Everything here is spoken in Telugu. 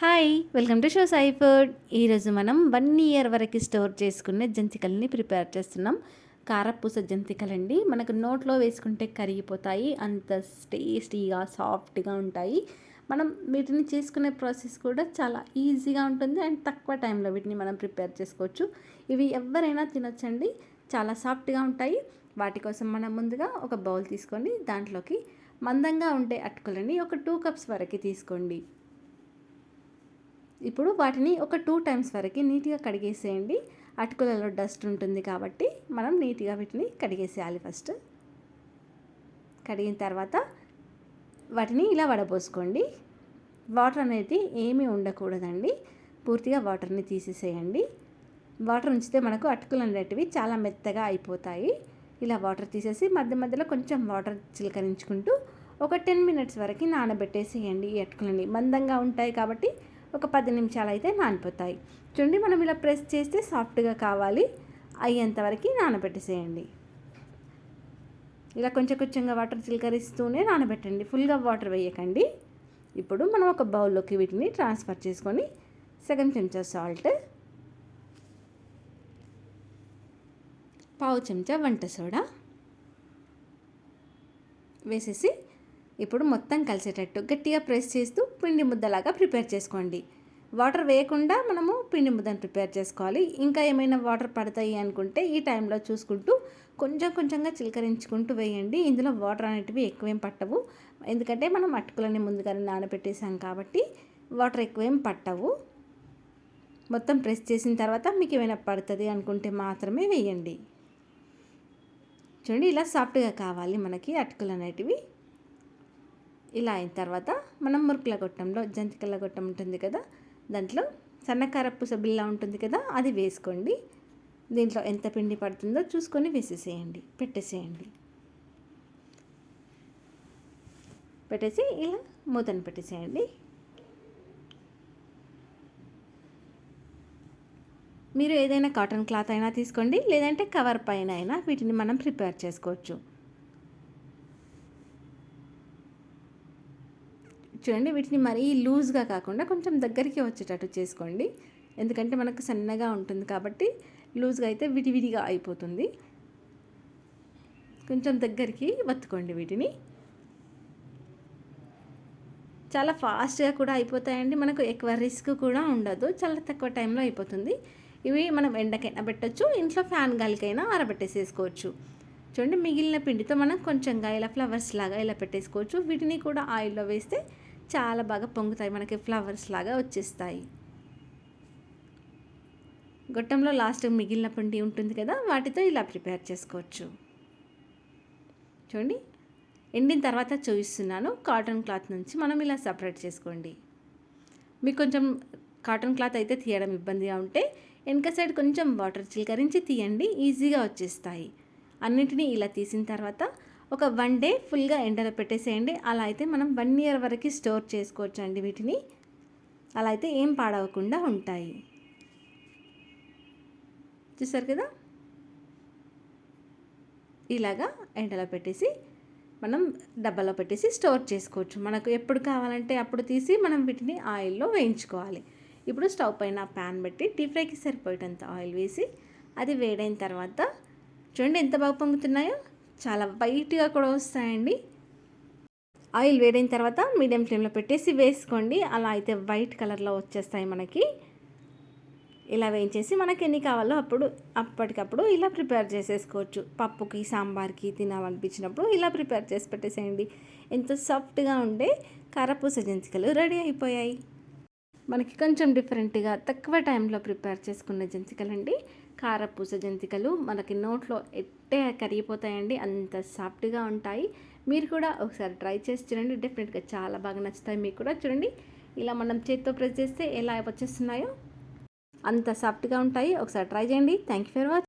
Hi welcome to show Sai food ఈరోజు మనం వన్ ఇయర్ వరకు స్టోర్ చేసుకునే జంతికల్ని ప్రిపేర్ చేస్తున్నాం. కారపూస జంతికలండి. మనకు నోట్లో వేసుకుంటే కరిగిపోతాయి. అంత టేస్టీగా సాఫ్ట్గా ఉంటాయి. మనం వీటిని చేసుకునే ప్రాసెస్ కూడా చాలా ఈజీగా ఉంటుంది అండ్ తక్కువ టైంలో వీటిని మనం ప్రిపేర్ చేసుకోవచ్చు. ఇవి ఎవరైనా తినొచ్చండి. చాలా సాఫ్ట్గా ఉంటాయి. వాటి కోసం మనం ముందుగా ఒక బౌల్ తీసుకొని దాంట్లోకి మందంగా ఉండే అటుకులని ఒక టూ కప్స్ వరకు తీసుకోండి. ఇప్పుడు వాటిని ఒక టూ టైమ్స్ వరకు నీట్గా కడిగేసేయండి. అటుకులలో డస్ట్ ఉంటుంది కాబట్టి మనం నీట్గా వీటిని కడిగేసేయాలి ఫస్ట్ కడిగిన తర్వాత వాటిని ఇలా వడపోసుకోండి. వాటర్ అనేది ఏమీ ఉండకూడదండి. పూర్తిగా వాటర్ని తీసేసేయండి. వాటర్ ఉంచితే మనకు అటుకులు అనేటివి చాలా మెత్తగా అయిపోతాయి. ఇలా వాటర్ తీసేసి మధ్య మధ్యలో కొంచెం వాటర్ చిలకరించుకుంటూ ఒక టెన్ మినిట్స్ వరకు నానబెట్టేసేయండి ఈ అటుకులని. మందంగా ఉంటాయి కాబట్టి ఒక పది నిమిషాలు అయితే నానిపోతాయి. చూడండి మనం ఇలా ప్రెస్ చేస్తే సాఫ్ట్గా కావాలి. అయ్యేంతవరకు నానబెట్టేసేయండి. ఇలా కొంచెం కొంచెంగా వాటర్ చిలకరిస్తూనే నానబెట్టండి. ఫుల్గా వాటర్ వేయకండి. ఇప్పుడు మనం ఒక బౌల్లోకి వీటిని ట్రాన్స్ఫర్ చేసుకొని సగం చెంచా సాల్ట్ పావు చెంచా వంట సోడా వేసేసి ఇప్పుడు మొత్తం కలిసేటట్టు గట్టిగా ప్రెస్ చేస్తూ పిండి ముద్దలాగా ప్రిపేర్ చేసుకోండి. వాటర్ వేయకుండా మనము పిండి ముద్దను ప్రిపేర్ చేసుకోవాలి. ఇంకా ఏమైనా వాటర్ పడతాయి అనుకుంటే ఈ టైంలో చూసుకుంటూ కొంచెం కొంచెంగా చిలకరించుకుంటూ వేయండి. ఇందులో వాటర్ అనేటివి ఎక్కువేం పట్టవు. ఎందుకంటే మనం అటుకులని ముందుగానే నానబెట్టేసాం కాబట్టి వాటర్ ఎక్కువేం పట్టవు. మొత్తం ప్రెస్ చేసిన తర్వాత మీకు ఏమైనా పడుతుంది అనుకుంటే మాత్రమే వేయండి. చూడండి ఇలా సాఫ్ట్గా కావాలి మనకి అటుకులు అనేటివి. ఇలా అయిన తర్వాత మనం మురుకుల గొట్టంలో జంతికల గొట్టం ఉంటుంది కదా దాంట్లో సన్నకారప్పుస బిల్ల ఉంటుంది కదా అది వేసుకోండి. దీంట్లో ఎంత పిండి పడుతుందో చూసుకొని వేసేసేయండి పెట్టేసేయండి. పెట్టేసి ఇలా మూతను పెట్టేసేయండి. మీరు ఏదైనా కాటన్ క్లాత్ అయినా తీసుకోండి లేదంటే కవర్ పైన అయినా వీటిని మనం ప్రిపేర్ చేసుకోవచ్చు. చూడండి వీటిని మరీ లూజ్గా కాకుండా కొంచెం దగ్గరికి వచ్చేటట్టు చేసుకోండి. ఎందుకంటే మనకు సన్నగా ఉంటుంది కాబట్టి లూజ్గా అయితే విడివిడిగా అయిపోతుంది. కొంచెం దగ్గరికి వత్తుకోండి వీటిని. చాలా ఫాస్ట్గా కూడా అయిపోతాయండి. మనకు ఎక్కువ రిస్క్ కూడా ఉండదు. చాలా తక్కువ టైంలో అయిపోతుంది. ఇవి మనం ఎండకైనా పెట్టచ్చు ఇంట్లో ఫ్యాన్ గాలికైనా ఆరబెట్టేసేసుకోవచ్చు. చూడండి మిగిలిన పిండితో మనం కొంచెంగా ఇలా ఫ్లవర్స్ లాగా ఇలా పెట్టేసుకోవచ్చు. వీటిని కూడా ఆయిల్లో వేస్తే చాలా బాగా పొంగుతాయి మనకి ఫ్లవర్స్ లాగా వచ్చేస్తాయి. గొట్టంలో లాస్ట్ మిగిలిన పిండి ఉంటుంది కదా వాటితో ఇలా ప్రిపేర్ చేసుకోవచ్చు. చూడండి ఎండిన తర్వాత చూపిస్తున్నాను కాటన్ క్లాత్ నుంచి మనం ఇలా సపరేట్ చేసుకోండి. మీకు కొంచెం కాటన్ క్లాత్ అయితే తీయడం ఇబ్బందిగా ఉంటే వెనక సైడ్ కొంచెం వాటర్ చిలకరించి తీయండి ఈజీగా వచ్చేస్తాయి. అన్నింటినీ ఇలా తీసిన తర్వాత ఒక వన్ డే ఫుల్గా ఎండలో పెట్టేసేయండి. అలా అయితే మనం వన్ ఇయర్ వరకు స్టోర్ చేసుకోవచ్చు అండి వీటిని. అలా అయితే ఏం పాడవకుండా ఉంటాయి. చూసారు కదా? ఇలాగా ఎండలో పెట్టేసి మనం డబ్బాలో పెట్టేసి స్టోర్ చేసుకోవచ్చు. మనకు ఎప్పుడు కావాలంటే అప్పుడు తీసి మనం వీటిని ఆయిల్లో వేయించుకోవాలి. ఇప్పుడు స్టవ్ పైన ప్యాన్ పెట్టి డీప్ ఫ్రైకి సరిపోయేటంత ఆయిల్ వేసి అది వేడైన తర్వాత చూడండి ఎంత బాగా పొంగుతున్నాయో. చాలా వైట్గా కూడా వస్తాయండి. ఆయిల్ వేడైన తర్వాత మీడియం ఫ్లేమ్లో పెట్టేసి వేసుకోండి. అలా అయితే వైట్ కలర్లో వచ్చేస్తాయి మనకి. ఇలా వేయించేసి మనకి ఎన్ని కావాలో అప్పుడు అప్పటికప్పుడు ఇలా ప్రిపేర్ చేసేసుకోవచ్చు. పప్పుకి సాంబార్కి తినాలనిపించినప్పుడు ఇలా ప్రిపేర్ చేసి పెట్టేసేయండి. ఎంతో సాఫ్ట్గా ఉండే కారపూస జంతికలు రెడీ అయిపోయాయి. మనకి కొంచెం డిఫరెంట్గా తక్కువ టైంలో ప్రిపేర్ చేసుకున్న జంతికలండి. కారపూస జంతికలు మనకి నోట్లో ఎట్టే కరిగిపోతాయండి అంత సాఫ్ట్గా ఉంటాయి. మీరు కూడా ఒకసారి ట్రై చేసి చూడండి డెఫినెట్గా చాలా బాగా నచ్చుతాయి. మీకు కూడా చూడండి ఇలా మనం చేత్తో ప్రెస్ చేస్తే ఎలా వచ్చేస్తున్నాయో. అంత సాఫ్ట్గా ఉంటాయి. ఒకసారి ట్రై చేయండి. Thank you for watch